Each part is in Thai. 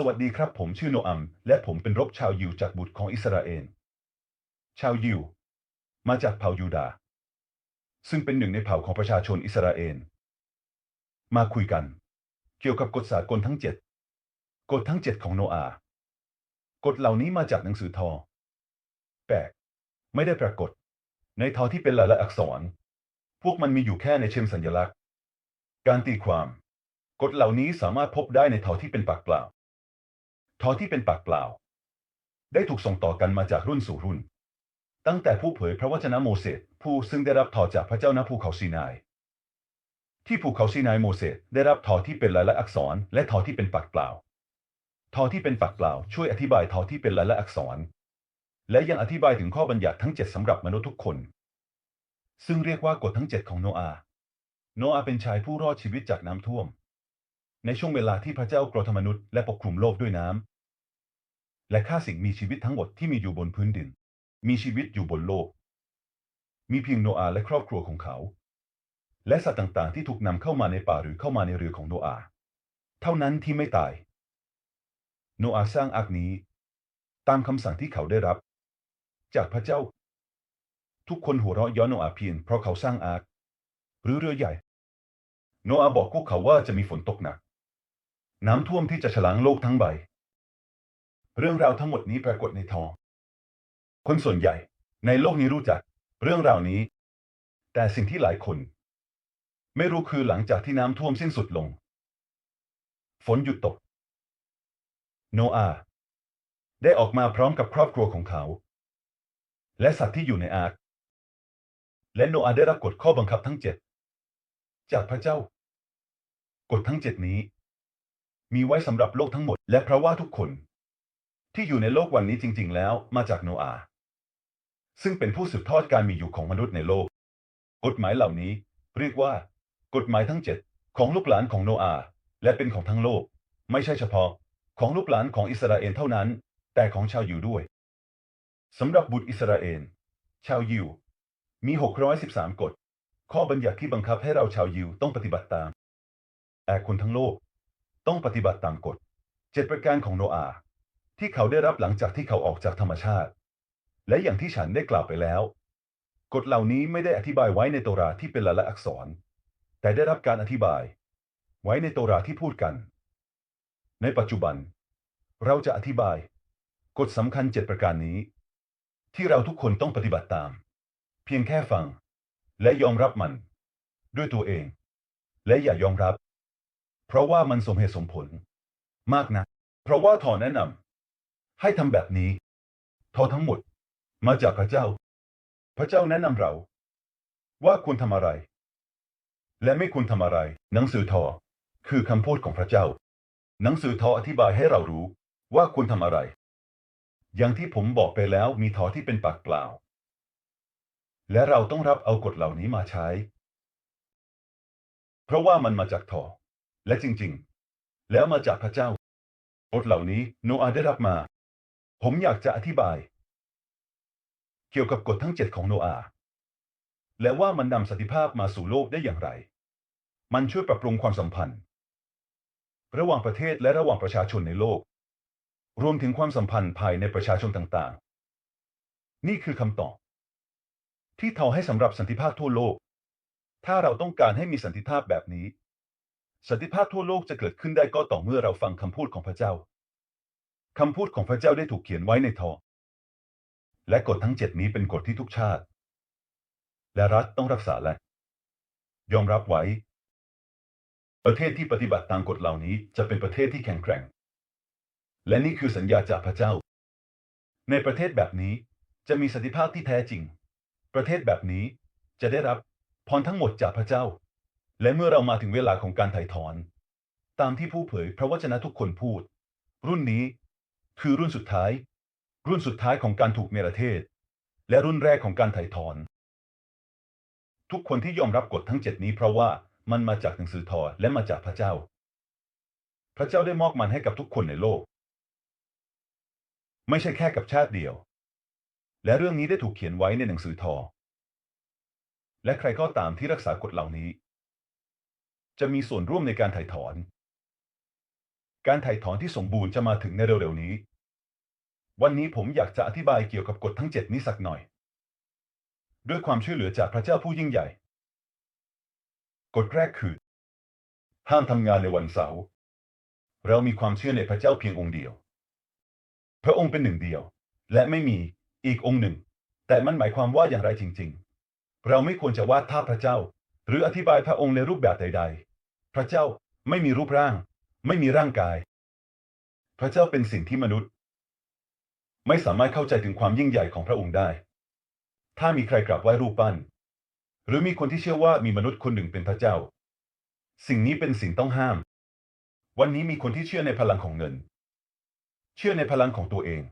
สวัสดีครับผมชื่อโนอัม และผมเป็นรบชาวยิวจากบุตรของอิสราเอล ชาวยิว มาจากเผ่ายูดา ซึ่งเป็นหนึ่งในเผ่าของประชาชนอิสราเอล มาคุยกัน เกี่ยวกับกฎสากลทั้งเจ็ดกฎทั้งเจ็ดของโนอาห์กฎเหล่านี้มาจากหนังสือทอ แปลก ไม่ได้ปรากฏ ในทอที่เป็นลายลักษณ์อักษร พวกมันมีอยู่แค่ในเชิงสัญลักษณ์ การตีความ กฎเหล่านี้สามารถพบได้ในทอที่เป็นปากเปล่า ทอที่เป็นปากเปล่า ได้ถูกส่งต่อกันมาจากรุ่นสู่รุ่น ตั้งแต่ผู้เผยพระวจนะโมเสสผู้ซึ่งได้รับทอจากพระเจ้าณภูเขาซีนายที่ภูเขาซีนายโมเสสได้รับทอที่เป็นลายลักษณ์อักษร และทอที่เป็นปากเปล่า ทอที่เป็นปากเปล่า ช่วยอธิบายทอที่เป็นลายลักษณ์อักษร และยังอธิบายถึงข้อบัญญัติทั้งเจ็ดสำหรับมนุษย์ทุกคน ซึ่งเรียกว่ากฎทั้งเจ็ดของโนอาโนอาเป็นชายผู้รอดชีวิตจากน้ำท่วม ในช่วงเวลาที่พระเจ้ากรธมนุษย์และปกคลุมโลกด้วยน้ำ และฆ่าสิ่งมีชีวิตทั้งหมดที่มีอยู่บนพื้นดิน มีชีวิตอยู่บนโลก มีเพียงโนอาห์และครอบครัวของเขา และสัตว์ต่างๆ ที่ถูกนำเข้ามาในป่าหรือเข้ามาในเรือของโนอาห์เท่านั้นที่ไม่ตาย โนอาห์สร้างอาร์คนี้ ตามคำสั่งที่เขาได้รับ จากพระเจ้า ทุกคนหัวเราะย้อนโนอาห์เพียงเพราะเขาสร้างอาร์คหรือเรือใหญ่ โนอาห์บอกพวกเขาว่าจะมีฝนตกหนัก น้ำท่วมที่จะฉลางโลกทั้งใบ เรื่องราวทั้งหมดนี้ปรากฏในทอง คนส่วนใหญ่ในโลกนี้รู้จักเรื่องราวนี้ แต่สิ่งที่หลายคน ไม่รู้คือหลังจากที่น้ำท่วมสิ้นสุดลง ฝนหยุดตก โนอาห์ได้ออกมาพร้อมกับครอบครัวของเขา และสัตว์ที่อยู่ในอาร์คและโนอาห์ได้รับกฎข้อบังคับทั้งเจ็ดจากพระเจ้ากฎทั้งเจ็ดนี้ มีไว้สำหรับโลกทั้งหมด และเพราะว่าทุกคน ที่อยู่ในโลกวันนี้จริง ๆ แล้วมาจากโนอาห์ซึ่งเป็นผู้สืบทอดการมีอยู่ของมนุษย์ในโลก กฎหมายเหล่านี้ เรียกว่า กฎหมายทั้งเจ็ดของลูกหลานของโนอาห์และเป็นของทั้งโลก ไม่ใช่เฉพาะ ของลูกหลานของอิสราเอลเท่านั้น แต่ของชาวยิวด้วยสำหรับบุตรอิสราเอลชาวยิว มี 613 กฎ ข้อบัญญัติที่บังคับให้เราชาวยิวต้องปฏิบัติตามแต่คนทั้งโลก ต้องปฏิบัติตามกฎเจ็ดประการของโนอาห์ ที่เขาได้รับหลังจากที่เขาออกจากธรรมชาติ และอย่างที่ฉันได้กล่าวไปแล้ว กฎเหล่านี้ไม่ได้อธิบายไว้ในโตราที่เป็นลายลักษณ์อักษร แต่ได้รับการอธิบาย ไว้ในโตราที่พูดกัน ในปัจจุบัน เราจะอธิบาย กฎสำคัญเจ็ดประการนี้ ที่เราทุกคนต้องปฏิบัติตาม เพียงแค่ฟัง และยอมรับมัน ด้วยตัวเอง และอย่ายอมรับ เพราะว่ามันสมเหตุสมผล มากนะ เพราะว่าทอแนะนำ ให้ทำแบบนี้ทอทั้งหมดมาจากพระเจ้า พระเจ้าแนะนำเรา ว่าควรทำอะไร และไม่ควรทำอะไร หนังสือทอ คือคำพูดของพระเจ้า หนังสือทออธิบายให้เรารู้ว่าควรทำอะไร อย่างที่ผมบอกไปแล้วมีทอที่เป็นปากเปล่า และเราต้องรับเอากฎเหล่านี้มาใช้ เพราะว่ามันมาจากทอ และจริง ๆ แล้วมาจากพระเจ้ากฎเหล่านี้โนอาห์ได้รับมา ผมอยากจะอธิบาย เกี่ยวกับกฎทั้งเจ็ดของโนอาห์และว่ามันนำสันติภาพมาสู่โลกได้อย่างไร มันช่วยปรับปรุงความสัมพันธ์ ระหว่างประเทศและระหว่างประชาชนในโลก รวมถึงความสัมพันธ์ภายในประชาชนต่างๆ นี่คือคำตอบ ที่ทอให้สำหรับสันติภาพทั่วโลก ถ้าเราต้องการให้มีสันติภาพแบบนี้ สันติภาพทั่วโลกจะเกิดขึ้นได้ก็ต่อเมื่อเราฟังคำพูดของพระเจ้า คำพูดของพระเจ้าได้ถูกเขียนไว้ในทอและกฎทั้งเจ็ดนี้เป็นกฎที่ทุกชาติ และรัฐต้องรักษาและ ยอมรับไว้ ประเทศที่ปฏิบัติตามกฎเหล่านี้จะเป็นประเทศที่แข็งแกร่ง และนี่คือสัญญาจากพระเจ้า ในประเทศแบบนี้จะมีสันติภาพที่แท้จริง ประเทศแบบนี้จะได้รับพรทั้งหมดจากพระเจ้า และเมื่อเรามาถึงเวลาของการไถ่ถอน ตามที่ผู้เผยพระวจนะทุกคนพูด รุ่นนี้ คือรุ่นสุดท้าย รุ่นสุดท้ายของการถูกเนรเทศ และรุ่นแรกของการไถ่ถอน ทุกคนที่ยอมรับกฎทั้งเจ็ดนี้เพราะว่ามันมาจากหนังสือทอและมาจากพระเจ้า พระเจ้าได้มอบมันให้กับทุกคนในโลก ไม่ใช่แค่กับชาติเดียว และเรื่องนี้ได้ถูกเขียนไว้ในหนังสือทอ และใครก็ตามที่รักษากฎเหล่านี้ จะมีส่วนร่วมในการไถ่ถอน การไถ่ถอนที่สมบูรณ์จะมาถึงในเร็วๆนี้ วันนี้ผมอยากจะอธิบายเกี่ยวกับกฎทั้งเจ็ดนี้สักหน่อย ด้วยความช่วยเหลือจากพระเจ้าผู้ยิ่งใหญ่ กฎแรกคือ ห้ามทำงานในวันเสาร์เรามีความเชื่อในพระเจ้าเพียงองค์เดียว พระองค์เป็นหนึ่งเดียว และไม่มีอีกองค์หนึ่ง แต่มันหมายความว่าอย่างไรจริง ๆ เราไม่ควรจะวาดภาพพระเจ้า หรืออธิบายพระองค์ในรูปแบบใด ๆ พระเจ้าไม่มีรูปร่าง ไม่มีร่างกาย พระเจ้าเป็นสิ่งที่มนุษย์ ไม่สามารถเข้าใจถึงความยิ่งใหญ่ของพระองค์ได้ ถ้ามีใครกราบไหว้รูปปั้น หรือมีคนที่เชื่อว่ามีมนุษย์คนหนึ่งเป็นพระเจ้า สิ่งนี้เป็นสิ่งต้องห้าม วันนี้มีคนที่เชื่อในพลังของเงิน เชื่อในพลังของตัวเอง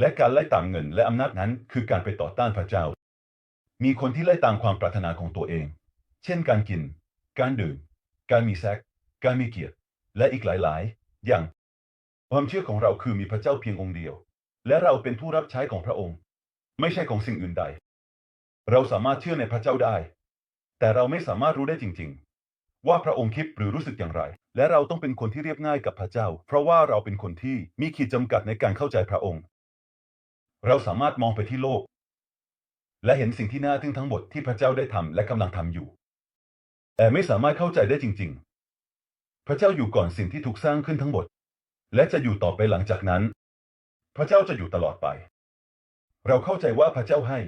และการไล่ตามเงินและอำนาจนั้นคือการไปต่อต้านพระเจ้า มีคนที่ไล่ตามความปรารถนาของตัวเอง เช่น การกิน การดื่ม การมีเซ็กการมีเกียรติ และอีกหลาย ๆ อย่าง ความเชื่อของเราคือมีพระเจ้าเพียงองค์เดียว และเราเป็นผู้รับใช้ของพระองค์ ไม่ใช่ของสิ่งอื่นใด เราสามารถเชื่อในพระเจ้าได้ แต่เราไม่สามารถรู้ได้จริง ๆ ว่าพระองค์คิดหรือรู้สึกอย่างไร และเราต้องเป็นคนที่เรียบง่ายกับพระเจ้า เพราะว่าเราเป็นคนที่มีขีดจำกัดในการเข้าใจพระองค์ เราสามารถมองไปที่โลก และเห็นสิ่งที่น่าทึ่งทั้งหมดที่พระเจ้าได้ทำและกำลังทำอยู่ แต่ไม่สามารถเข้าใจได้จริง ๆ พระเจ้าอยู่ก่อนสิ่งที่ถูกสร้างขึ้นทั้งหมด และจะอยู่ต่อไปหลังจากนั้น พระเจ้าจะอยู่ตลอดไป เราเข้าใจว่าพระเจ้าให้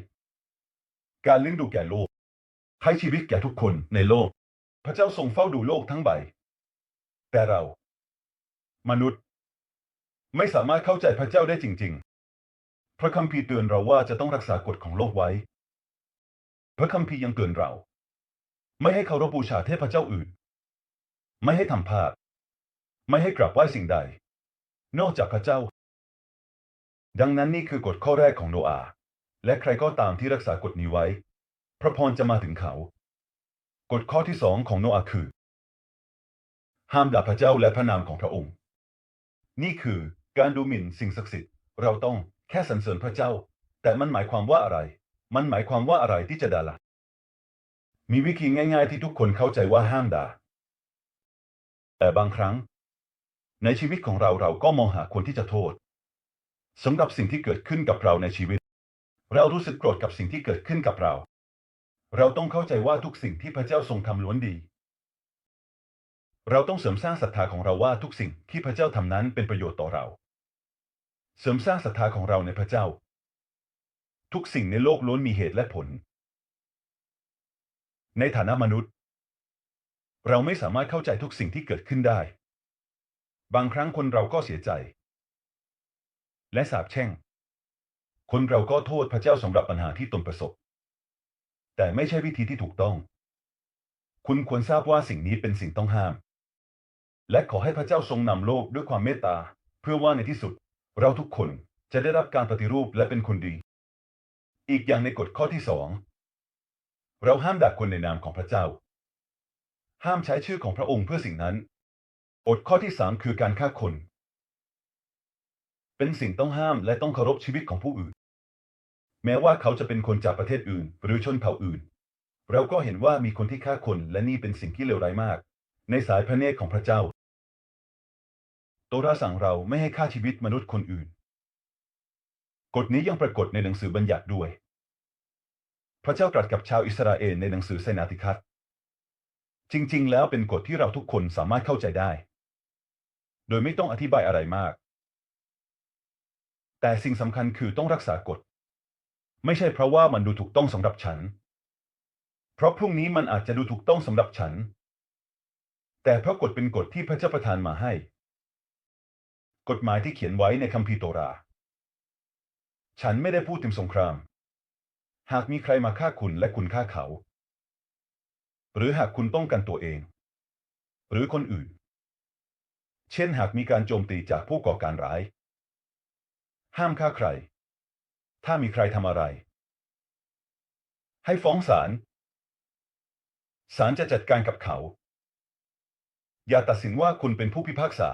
การเลี้ยงดูแก่โลกให้ชีวิตแก่ทุกคนในโลก พระเจ้าทรงเฝ้าดูโลกทั้งใบ แต่เรา มนุษย์ ไม่สามารถเข้าใจพระเจ้าได้จริง ๆ พระคัมภีร์เตือนเราว่าจะต้องรักษากฎของโลกไว้ พระคัมภีร์ยังเตือนเรา ไม่ให้เคารพบูชาเทพเจ้าอื่น ไม่ให้ทำพาปไม่ให้กราบไหว้สิ่งใด นอกจากพระเจ้า ดังนั้นนี่คือกฎข้อแรกของโนอาห์และใครก็ตามที่รักษากฎนี้ไว้ พระพรจะมาถึงเขา กฎข้อที่สองของโนอาห์คือ ห้ามด่าพระเจ้าและพระนามของพระองค์ นี่คือการดูหมิ่นสิ่งศักดิ์สิทธิ์ เราต้องแค่สรรเสริญพระเจ้า แต่มันหมายความว่าอะไร มันหมายความว่าอะไรที่จะด่าละ่ะ มีวิธีง่าย ๆ ที่ทุกคนเข้าใจว่าห้ามด่าแต่บางครั้ง ในชีวิตของเราเราก็มองหาคนที่จะโทษสำหรับสิ่งที่เกิดขึ้นกับเราในชีวิต เรารู้สึกโกรธกับสิ่งที่เกิดขึ้นกับเรา เราต้องเข้าใจว่าทุกสิ่งที่พระเจ้าทรงทำล้วนดี เราต้องเสริมสร้างศรัทธาของเราว่าทุกสิ่งที่พระเจ้าทำนั้นเป็นประโยชน์ต่อเรา เสริมสร้างศรัทธาของเราในพระเจ้า ทุกสิ่งในโลกล้วนมีเหตุและผล ในฐานะมนุษย์ เราไม่สามารถเข้าใจทุกสิ่งที่เกิดขึ้นได้ บางครั้งคนเราก็เสียใจ และสาปแช่ง คนเราก็โทษพระเจ้าสำหรับปัญหาที่ตนประสบ แต่ไม่ใช่วิธีที่ถูกต้อง คุณควรทราบว่าสิ่งนี้เป็นสิ่งต้องห้าม และขอให้พระเจ้าทรงนำโลกด้วยความเมตตา เพื่อว่าในที่สุด เราทุกคนจะได้รับการปฏิรูปและเป็นคนดี อีกอย่างในกฎข้อที่สองเราห้ามด่าคนในนามของพระเจ้า ห้ามใช้ชื่อของพระองค์เพื่อสิ่งนั้น กฎข้อที่สามคือการฆ่าคน เป็นสิ่งต้องห้ามและต้องเคารพชีวิตของผู้อื่น แม้ว่าเขาจะเป็นคนจากประเทศอื่น หรือชนเผ่าอื่น เราก็เห็นว่ามีคนที่ฆ่าคนและนี่เป็นสิ่งที่เลวร้ายมาก ในสายพระเนตรของพระเจ้าโตราสั่งเราไม่ให้ฆ่าชีวิตมนุษย์คนอื่น กฎนี้ยังปรากฏในหนังสือบัญญัติด้วย พระเจ้าตรัสกับชาวอิสราเอลในหนังสือเซนาติคัตจริง ๆ แล้วเป็นกฎที่เราทุกคนสามารถเข้าใจได้ โดยไม่ต้องอธิบายอะไรมาก แต่สิ่งสำคัญคือต้องรักษากฎ ไม่ใช่เพราะว่ามันดูถูกต้องสำหรับฉัน เพราะพรุ่งนี้มันอาจจะดูถูกต้องสำหรับฉัน แต่เพราะกฎเป็นกฎที่พระเจ้าประทานมาให้ กฎหมายที่เขียนไว้ในคัมภีร์โตรา ฉันไม่ได้พูดถึงสงคราม หากมีใครมาฆ่าคุณและคุณฆ่าเขา หรือหากคุณป้องกันตัวเอง หรือคนอื่น เช่นหากมีการโจมตีจากผู้ก่อการร้าย ห้ามฆ่าใคร ถ้ามีใครทำอะไร ให้ฟ้องศาล ศาลจะจัดการกับเขา อย่าตัดสินว่าคุณเป็นผู้พิพากษา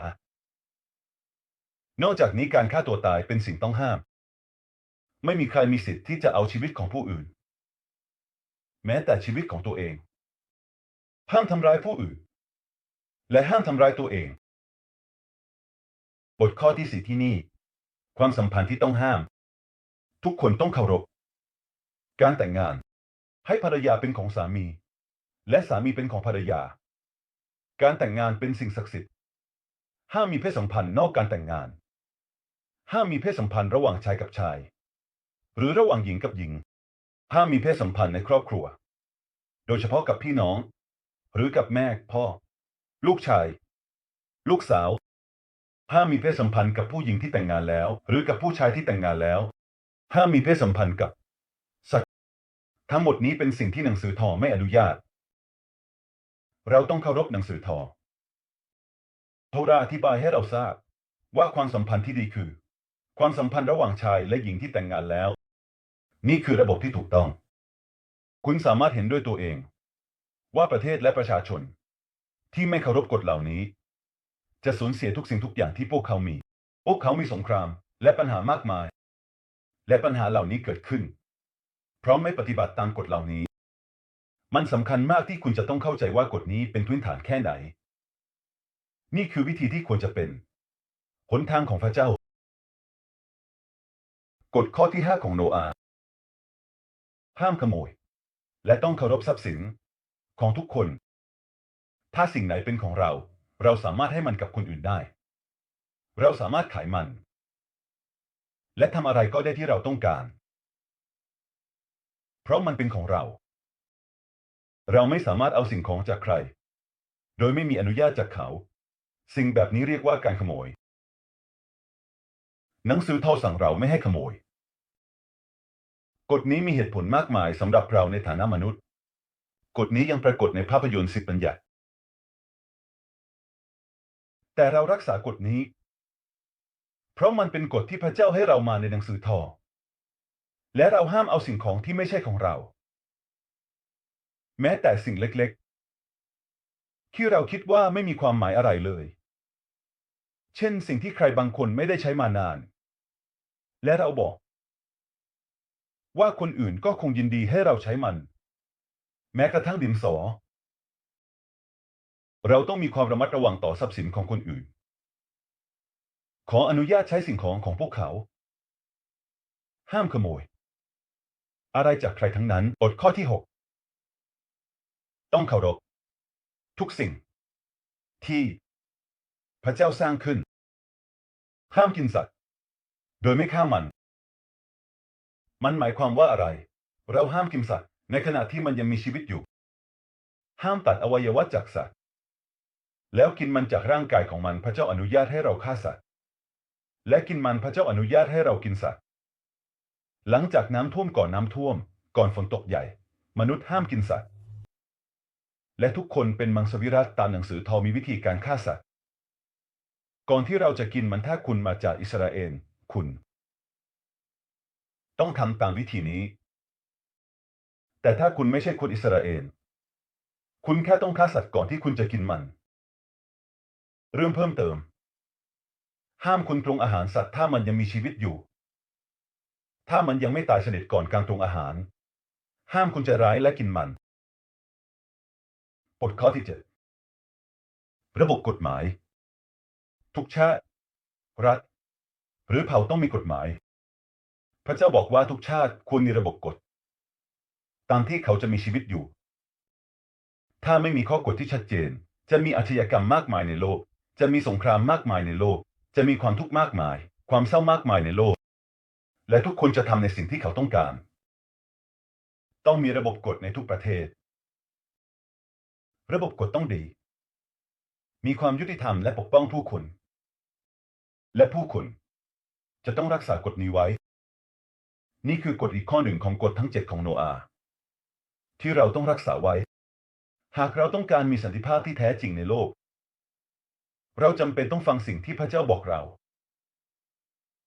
นอกจากนี้การฆ่าตัวตายเป็นสิ่งต้องห้าม ไม่มีใครมีสิทธิ์ที่จะเอาชีวิตของผู้อื่น แม้แต่ชีวิตของตัวเอง ห้ามทำร้ายผู้อื่น และห้ามทำร้ายตัวเอง บทข้อที่สี่ที่นี่ ความสัมพันธ์ที่ต้องห้าม ทุกคนต้องเคารพ การแต่งงาน ให้ภรรยาเป็นของสามี และสามีเป็นของภรรยา การแต่งงานเป็นสิ่งศักดิ์สิทธิ์ ห้ามมีเพศสัมพันธ์นอกการแต่งงาน ห้ามมีเพศสัมพันธ์ระหว่างชายกับชาย หรือระหว่างหญิงกับหญิง ห้ามมีเพศสัมพันธ์ในครอบครัว โดยเฉพาะกับพี่น้อง หรือกับแม่พ่อ ลูกชาย ลูกสาว ห้ามมีเพศสัมพันธ์กับผู้หญิงที่แต่งงานแล้ว หรือกับผู้ชายที่แต่งงานแล้ว ห้ามมีเพศสัมพันธ์กับ สัตว์ ทั้งหมดนี้เป็นสิ่งที่หนังสือทอไม่อนุญาต เราต้องเคารพหนังสือทอโทราอธิบายให้เราทราบ ว่าความสัมพันธ์ที่ดีคือ ความสัมพันธ์ระหว่างชายและหญิงที่แต่งงานแล้ว นี่คือระบบที่ถูกต้อง คุณสามารถเห็นด้วยตัวเอง ว่าประเทศและประชาชน ที่ไม่เคารพกฎเหล่านี้ จะสูญเสียทุกสิ่งทุกอย่างที่พวกเขามี พวกเขามีสงครามและปัญหามากมาย และปัญหาเหล่านี้เกิดขึ้น เพราะไม่ปฏิบัติตามกฎเหล่านี้ มันสำคัญมากที่คุณจะต้องเข้าใจว่ากฎนี้เป็นพื้นฐานแค่ไหน นี่คือวิธีที่ควรจะเป็นหนทางของพระเจ้า กฎข้อที่ห้าของโนอาห์ห้ามขโมย และต้องเคารพทรัพย์สินของทุกคน ถ้าสิ่งไหนเป็นของเรา เราสามารถให้มันกับคนอื่นได้ เราสามารถขายมัน และทำอะไรก็ได้ที่เราต้องการ เพราะมันเป็นของเรา เราไม่สามารถเอาสิ่งของจากใคร โดยไม่มีอนุญาตจากเขา สิ่งแบบนี้เรียกว่าการขโมย หนังสือทอสั่งเราไม่ให้ขโมย กฎนี้มีเหตุผลมากมายสำหรับเราในฐานะมนุษย์ กฎนี้ยังปรากฏในภาพยนตร์สิบบัญญัติ แต่เรารักษากฎนี้ เพราะมันเป็นกฎที่พระเจ้าให้เรามาในหนังสือทอ และเราห้ามเอาสิ่งของที่ไม่ใช่ของเรา แม้แต่สิ่งเล็กๆ ที่เราคิดว่าไม่มีความหมายอะไรเลย เช่นสิ่งที่ใครบางคนไม่ได้ใช้มานาน และเราบอก ว่าคนอื่นก็คงยินดีให้เราใช้มัน แม้กระทั่งดินสอ เราต้องมีความระมัดระวังต่อทรัพย์สินของคนอื่น ขออนุญาตใช้สิ่งของของพวกเขา ห้ามขโมย อะไรจากใครทั้งนั้นอดข้อที่ 6 ต้องเคารพ ทุกสิ่ง ที่ พระเจ้าสร้างขึ้น ห้ามกินสัตว์ โดยไม่ฆ่ามัน มันหมายความว่าอะไร เราห้ามกินสัตว์ ในขณะที่มันยังมีชีวิตอยู่ ห้ามตัดอวัยวะจากสัตว์ แล้วกินมันจากร่างกายของมันพระเจ้าอนุญาตให้เราฆ่าสัตว์ และกินมันพระเจ้าอนุญาตให้เรากินสัตว์ หลังจากน้ำท่วมก่อนน้ำท่วม ก่อนฝนตกใหญ่ มนุษย์ห้ามกินสัตว์ และทุกคนเป็นมังสวิรัตตามหนังสือทอมีวิธีการฆ่าสัตว์ ก่อนที่เราจะกินมันถ้าคุณมาจากอิสราเอลคุณ ต้องทำตามวิธีนี้ แต่ถ้าคุณไม่ใช่คนอิสราเอลคุณแค่ต้องฆ่าสัตว์ก่อนที่คุณจะกินมัน เรื่องเพิ่มเติม ห้ามคุณปรุงอาหารสัตว์ถ้ามันยังมีชีวิตอยู่ ถ้ามันยังไม่ตายสนิทก่อนการปรุงอาหาร ห้ามคุณจะร้ายและกินมันบทข้อที่เจ็ดระบบกฎหมาย ทุกชาติ รัฐ หรือเผ่าต้องมีกฎหมาย พระเจ้าบอกว่าทุกชาติควรมีระบบกฎ ตามที่เขาจะมีชีวิตอยู่ ถ้าไม่มีข้อกฎที่ชัดเจน จะมีอาชญากรรมมากมายในโลก จะมีสงครามมากมายในโลก จะมีความทุกข์มากมาย ความเศร้ามากมายในโลก และทุกคนจะทำในสิ่งที่เขาต้องการ ต้องมีระบบกฎในทุกประเทศ ระบบกฎต้องดี มีความยุติธรรมและปกป้องผู้คน และผู้คนจะต้องรักษากฎนี้ไว้ นี่คือกฎอีกข้อหนึ่งของกฎทั้งเจ็ดของโนอาห์ที่เราต้องรักษาไว้ หากเราต้องการมีสันติภาพที่แท้จริงในโลก เราจำเป็นต้องฟังสิ่งที่พระเจ้าบอกเรา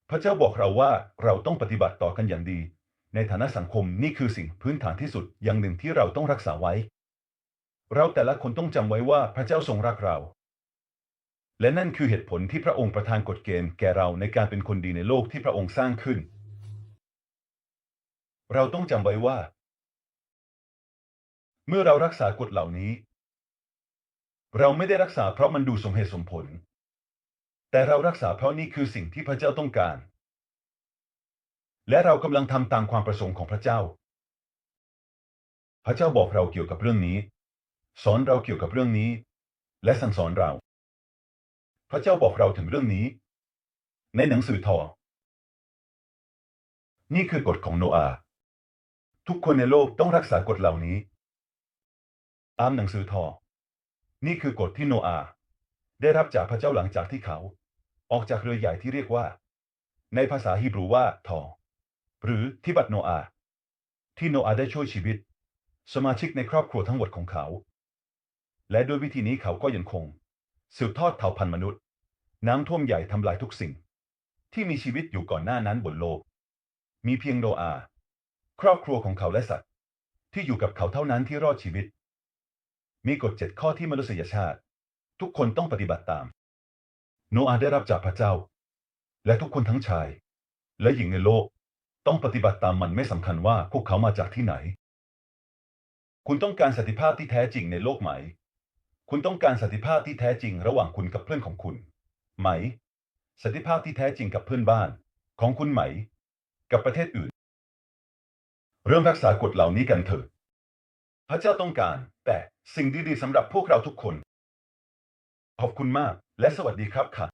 พระเจ้าบอกเราว่าเราต้องปฏิบัติต่อกันอย่างดี ในฐานะสังคมนี่คือสิ่งพื้นฐานที่สุดอย่างหนึ่งที่เราต้องรักษาไว้ เราแต่ละคนต้องจำไว้ว่าพระเจ้าทรงรักเรา และนั่นคือเหตุผลที่พระองค์ประทานกฎเกณฑ์แก่เราในการเป็นคนดีในโลกที่พระองค์สร้างขึ้น เราต้องจำไว้ว่า เมื่อเรารักษากฎเหล่านี้ เราไม่ได้รักษาเพราะมันดูสมเหตุสมผล แต่เรารักษาเพราะนี่คือสิ่งที่พระเจ้าต้องการ และเรากำลังทำตามความประสงค์ของพระเจ้า พระเจ้าบอกเราเกี่ยวกับเรื่องนี้ สอนเราเกี่ยวกับเรื่องนี้ และสั่งสอนเรา พระเจ้าบอกเราถึงเรื่องนี้ ในหนังสือทอ นี่คือกฎของโนอาห์ทุกคนในโลกต้องรักษากฎเหล่านี้ ตามหนังสือทอ นี่คือกฎที่โนอาห์ได้รับจากพระเจ้าหลังจากที่เขา ออกจากเรือใหญ่ที่เรียกว่า ในภาษาฮีบรูว่าทอหรือทิบัตโนอาห์ที่โนอาห์ได้ช่วยชีวิต สมาชิกในครอบครัวทั้งหมดของเขา และด้วยวิธีนี้เขาก็ยังคง สืบทอดเผ่าพันธุ์มนุษย์ น้ำท่วมใหญ่ทำลายทุกสิ่ง ที่มีชีวิตอยู่ก่อนหน้านั้นบนโลก มีเพียงโนอาห์ครอบครัวของเขาและสัตว์ ที่อยู่กับเขาเท่านั้นที่รอดชีวิต มีกฎเจ็ดข้อที่มนุษยชาติ ทุกคนต้องปฏิบัติตาม โนอาห์ได้รับจากพระเจ้า และทุกคนทั้งชาย และหญิงในโลก ต้องปฏิบัติตามมันไม่สำคัญว่าพวกเขามาจากที่ไหน คุณต้องการสันติภาพที่แท้จริงในโลกไหม คุณต้องการสันติภาพที่แท้จริงระหว่างคุณกับเพื่อนของคุณ ไหม สันติภาพที่แท้จริงกับเพื่อนบ้าน ของคุณไหม กับประเทศอื่น เริ่มรักษากฎเหล่านี้กันเถิด พระเจ้าต้องการ แต่สิ่งดีๆสำหรับพวกเราทุกคน ขอบคุณมากและสวัสดีครับค่ะ